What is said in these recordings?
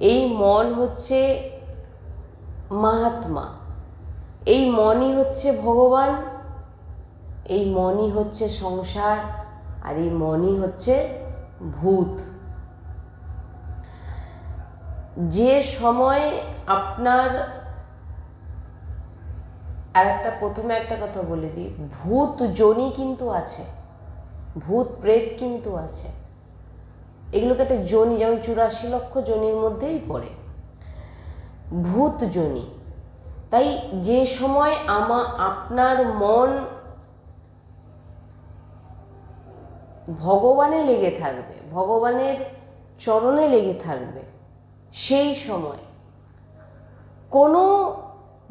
এই মন হচ্ছে মাহাত্মা। এই মনই হচ্ছে ভগবান, এই মনই হচ্ছে সংসার, আর এই মনই হচ্ছে ভূত। যে সময় আপনার আর একটা প্রথমে একটা কথা বলে দিই ভূত জনি কিন্তু আছে ভূত প্রেত কিন্তু আছে। এগুলোকে একটা জনি, যেমন চুরাশি লক্ষ জনির মধ্যেই পড়ে। ভূত জনি। তাই যে সময় আমা, আপনার মন ভগবানে লেগে থাকবে, ভগবানের চরণে লেগে থাকবে, সেই সময় কোনো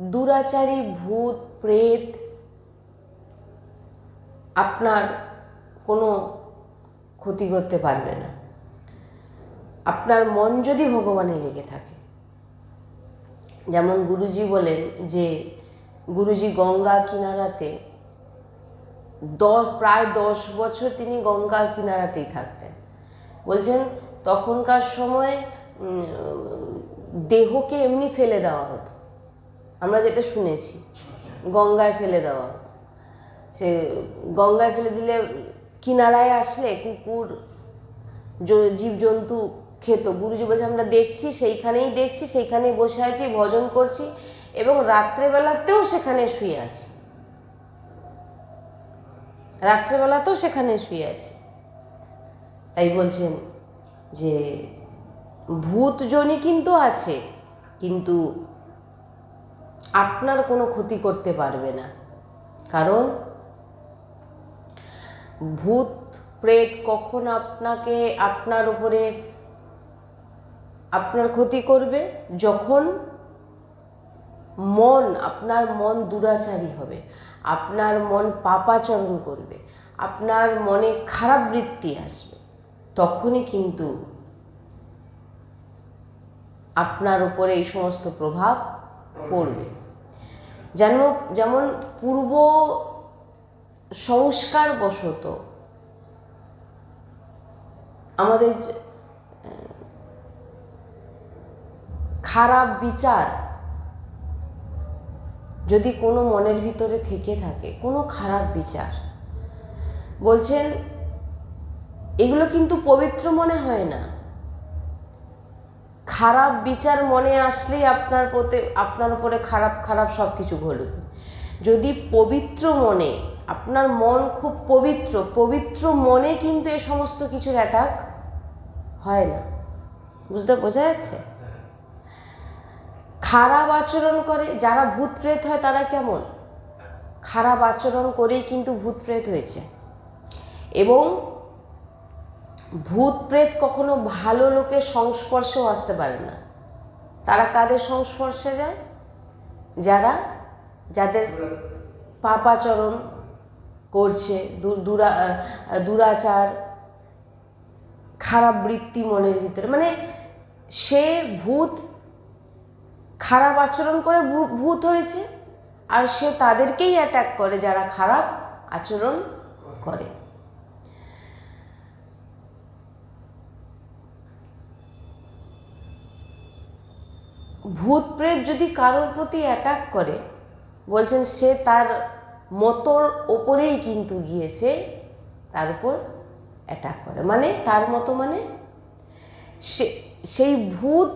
দুরাচারী ভূত, প্রেত আপনার কোনো ক্ষতি করতে পারবে না। আপনার মন যদি ভগবানে লেগে থাকে। যেমন গুরুজি বলেন যে, গুরুজি গঙ্গা কিনারাতে দশ প্রায় দশ বছর তিনি গঙ্গার কিনারাতেই থাকতেন। বলছেন, তখনকার সময় দেহকে এমনি ফেলে দেওয়া হতো। আমরা যেটা শুনেছি, গঙ্গায় ফেলে দেওয়া হতো। সে গঙ্গায় ফেলে দিলে কিনারায় আসলে কুকুর জীবজন্তু খেত। গুরুজি বলছে, আমরা দেখছি, সেইখানেই দেখছি, সেইখানেই বসে আছি, ভজন করছি এবং রাত্রেবেলাতেও সেখানে শুয়ে আছি। রাত্রেবেলাতেও সেখানে শুয়ে আছি। তাই বলছেন যে, ভূতজনই কিন্তু আছে, কিন্তু আপনার কোনো ক্ষতি করতে পারবে না। কারণ ভূত প্রেত কখন আপনাকে, আপনার উপরে আপনার ক্ষতি করবে যখন মন, আপনার মন দুরাচারী হবে। আপনার মন পাপাচরণ করবে। আপনার মনে খারাপ বৃত্তি আসবে। তখনই কিন্তু আপনার উপরে এই সমস্ত প্রভাব পড়বে। যেন যেমন পূর্ব সংস্কার বশত আমাদের যে, আহ, খারাপ বিচার যদি কোনো মনের ভিতরে থেকে থাকে, কোনো খারাপ বিচার। বলছেন, এগুলো কিন্তু পবিত্র মনে হয় না। খারাপ বিচার মনে আসলেই আপনার প্রতি, আপনার উপরে খারাপ খারাপ সব কিছু ঘটবে। যদি পবিত্র মনে, আপনার মন খুব পবিত্র পবিত্র মনে কিন্তু এ সমস্ত কিছুর অ্যাটাক হয় না। বুঝতে, বোঝা যাচ্ছে? খারাপ আচরণ করে, যারা ভূত প্রেত হয় তারা কেমন? খারাপ আচরণ করেই কিন্তু ভূত প্রেত হয়েছে। এবং ভূত প্রেত কখনো ভালো লোকের সংস্পর্শেও আসতে পারে না। তারা কাদের সংস্পর্শে যায়? যারা, যাদের পাপাচরণ করছে দুরা- দুরাচার, খারাপ বৃত্তি মনের ভিতরে। মানে সে ভূত খারাপ আচরণ করে ভূত হয়েছে আর সে তাদেরকেই অ্যাটাক করে যারা খারাপ আচরণ করে। ভূত প্রেত যদি কারোর প্রতি অ্যাটাক করে, বলছেন সে তার মতোর ওপরেই কিন্তু গিয়ে সে তার উপর অ্যাটাক করে। মানে তার মতো মানে সে, সেই ভূত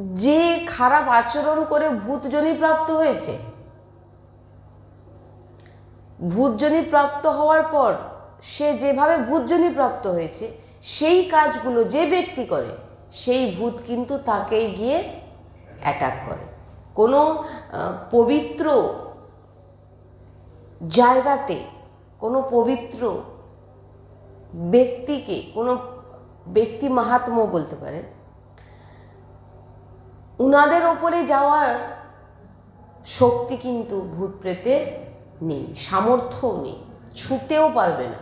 যে খারাপ আচরণ করে ভূতজনী প্রাপ্ত হয়েছে। ভূতজনী প্রাপ্ত হওয়ার পর সে যেভাবে ভূতজনী প্রাপ্ত হয়েছে, সেই কাজগুলো যে ব্যক্তি করে, সেই ভূত কিন্তু তাকেই গিয়ে অ্যাটাক করে। কোনো পবিত্র জায়গাতে, কোনো পবিত্র ব্যক্তিকে, কোনো ব্যক্তি মাহাত্ম বলতে পারেন উনাদের ওপরে যাওয়ার শক্তি কিন্তু ভূত প্রেতের নেই, সামর্থ্যও নেই, ছুঁতেও পারবে না।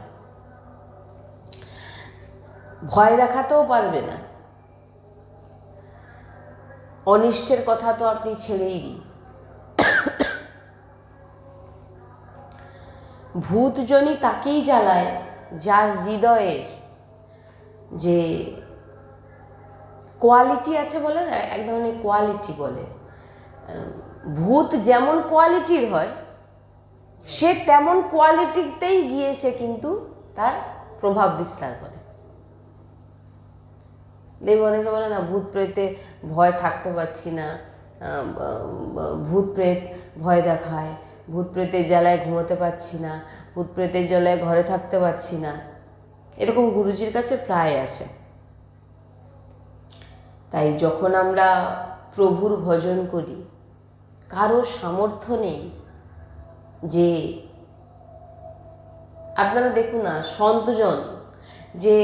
ভয় দেখাতেও পারবে না। অনিষ্টের কথা তো আপনি ছেড়েই দিন। ভূতজনই তাকেই জ্বালায় যার হৃদয়ের যে কোয়ালিটি আছে বলে না, এক ধরনের কোয়ালিটি বলে। ভূত যেমন কোয়ালিটির হয়, সে তেমন কোয়ালিটিতেই গিয়ে সে কিন্তু তার প্রভাব বিস্তার করে। দেব অনেকে বলে না, ভূত প্রেতে ভয় থাকতে পারছি না ভূত প্রেত ভয় দেখায়, ভূত প্রেতের জ্বালায় ঘুমোতে পারছি না, ভূত প্রেতের জ্বালায় ঘরে থাকতে পারছি না। এরকম গুরুজির কাছে প্রায় আসে। তাই যখন আমরা প্রভুর ভজন করি, কারও সামর্থ্য নেই যে, আপনারা দেখুন না, সন্তজন, যে,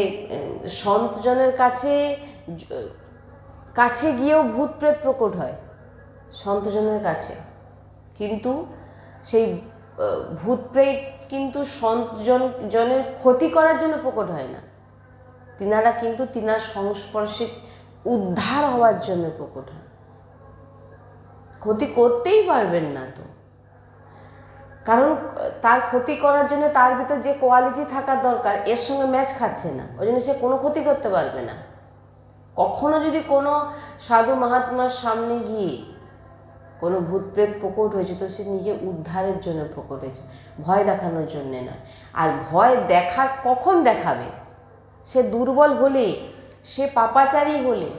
সন্তজনের কাছে কাছে গিয়েও ভূত প্রেত প্রকট হয়, সন্তজনের কাছে। কিন্তু সেই ভূত প্রেত কিন্তু সন্তজন, জনের ক্ষতি করার জন্য প্রকট হয় না। তিনারা কিন্তু তিনার সংস্পর্শে উদ্ধার হওয়ার জন্য প্রকট হয়। ক্ষতি করতেই পারবেন না তো। কারণ তার ক্ষতি করার জন্য তার ভিতর যে কোয়ালিটি থাকার দরকার, এর সঙ্গে ম্যাচ খাচ্ছে না। ওই জন্য সে কোনো ক্ষতি করতে পারবে না। কখনো যদি কোনো সাধু মহাত্মার সামনে গিয়ে কোনো ভূত প্রেত প্রকট হয়েছে, তো সে নিজে উদ্ধারের জন্য প্রকট হয়েছে। ভয় দেখানোর জন্যে নয়। আর ভয় দেখা কখন দেখাবে? সে দুর্বল হলে সে পাপাচারী হলে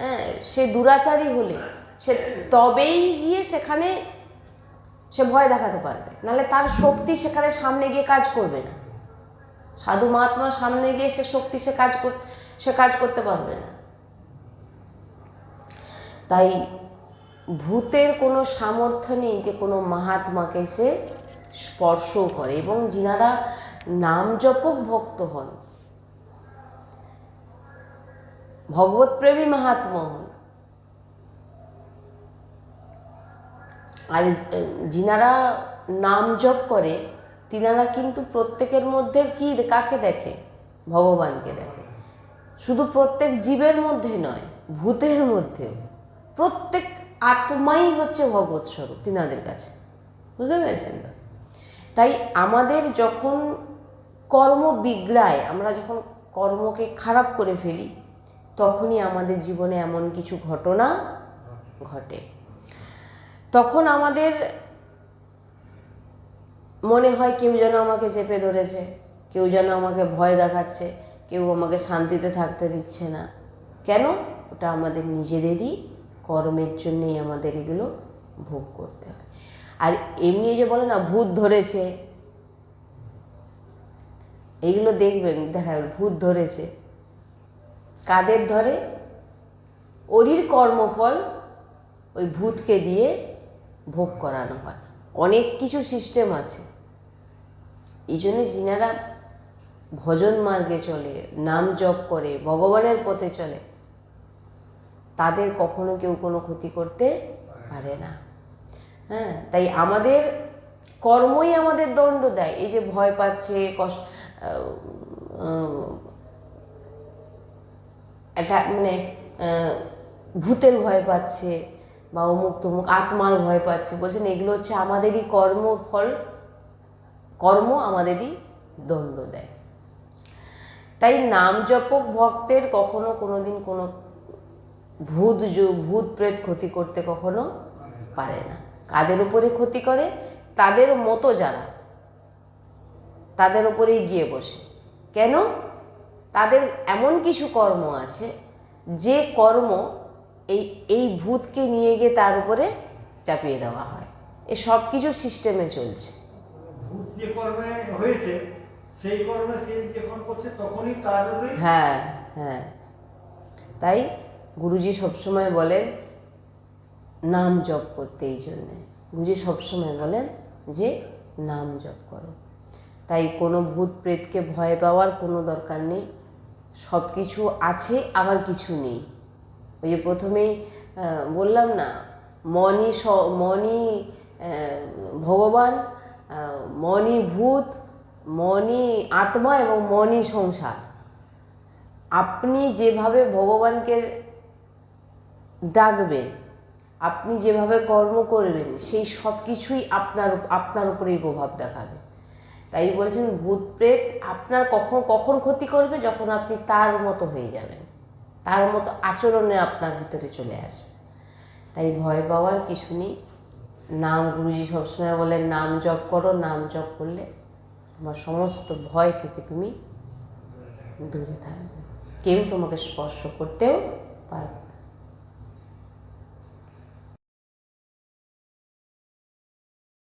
হ্যাঁ সে দুরাচারী হলে, সে তবেই গিয়ে সেখানে সে ভয় দেখাতে পারবে। নাহলে তার শক্তি সেখানে সামনে গিয়ে কাজ করবে না। সাধু মহাত্মার সামনে গিয়ে সে শক্তি সে কাজ কর, সে কাজ করতে পারবে না। তাই ভূতের কোনো সামর্থ্য নেই যে কোনো মহাত্মাকে সে স্পর্শ করে এবং যিনারা নাম জপক ভক্ত হন ভগবত প্রেমী মহাত্মা আর যিনারা নাম জপ করে, তিনারা কিন্তু প্রত্যেকের মধ্যে কি কাকে দেখে? ভগবানকে দেখে। শুধু প্রত্যেক জীবের মধ্যে নয়, ভূতের মধ্যে প্রত্যেক আত্মাই হচ্ছে ভগবত স্বরূপ তিনাদের কাছে। বুঝতে পেরেছেন তাই আমাদের যখন কর্ম বিগড়ায় আমরা যখন কর্মকে খারাপ করে ফেলি তখনই আমাদের জীবনে এমন কিছু ঘটনা ঘটে। তখন আমাদের মনে হয় কেউ যেন আমাকে চেপে ধরেছে, কেউ যেন আমাকে ভয় দেখাচ্ছে, কেউ আমাকে শান্তিতে থাকতে দিচ্ছে না। কেন? ওটা আমাদের নিজেদেরই কর্মের জন্যেই আমাদের এগুলো ভোগ করতে হয়। আর এমনি যে বলে না, ভূত ধরেছে এইগুলো দেখবেন, দেখা, ভূত ধরেছে কাদের ধরে? ওরির কর্মফল ওই ভূতকে দিয়ে ভোগ করানো হয়। অনেক কিছু সিস্টেম আছে। এই জন্যে যিনারা ভজন মার্গে চলে, নাম জপ করে, ভগবানের পথে চলে। তাদের কখনো কেউ কোনো ক্ষতি করতে পারে না। হ্যাঁ তাই আমাদের কর্মই আমাদের দণ্ড দেয়। এই যে ভয় পাচ্ছে কষ্ট একটা মানে ভূতের ভয় পাচ্ছে বা অমুক তমুক আত্মার ভয় পাচ্ছে। বলছেন, এগুলো হচ্ছে আমাদেরই কর্মফল, কর্ম আমাদেরই দণ্ড দেয়। তাই নাম জপক ভক্তের কখনো কোনোদিন কোনো ভূত ভূত প্রেত ক্ষতি করতে কখনো পারে না। কাদের উপরে ক্ষতি করে? তাদের মতো যারা, তাদের উপরেই গিয়ে বসে। কেন? তাদের এমন কিছু কর্ম আছে যে কর্ম এই এই ভূতকে নিয়ে গিয়ে তার উপরে চাপিয়ে দেওয়া হয়। এ সব কিছু সিস্টেমে চলছে। ভূত যে কর্মে হয়েছে সেই কর্মে সে যখন করছে তখনই তার হ্যাঁ হ্যাঁ। তাই গুরুজি সবসময় বলেন নাম জপ করতে এই জন্যে। গুরুজি সবসময় বলেন যে নাম জপ করো। তাই কোনো ভূত প্রেতকে ভয় পাওয়ার কোনো দরকার নেই। সব কিছু আছে, আবার কিছু নেই। ওই যে প্রথমেই বললাম না মনি স- মনি ভগবান মনি ভূত মনি আত্মা এবং মনি সংসার। আপনি যেভাবে ভগবানকে ডাকবেন, আপনি যেভাবে কর্ম করবেন, সেই সব কিছুই আপনার আপনার উপরেই প্রভাব দেখাবে। তাই বলছেন, ভূত প্রেত আপনার কখন কখন ক্ষতি করবে? যখন আপনি তার মতো হয়ে যাবেন। তার মতো আচরণে আপনার ভিতরে চলে আসবে। তাই ভয় পাওয়ার কিছু নেই। নাম গুরুজি সবসময় বলেন, নাম জপ করো, নাম জপ করলে তোমার সমস্ত ভয় থেকে তুমি দূরে থাকবে। কেউ তোমাকে স্পর্শ করতেও পারবে।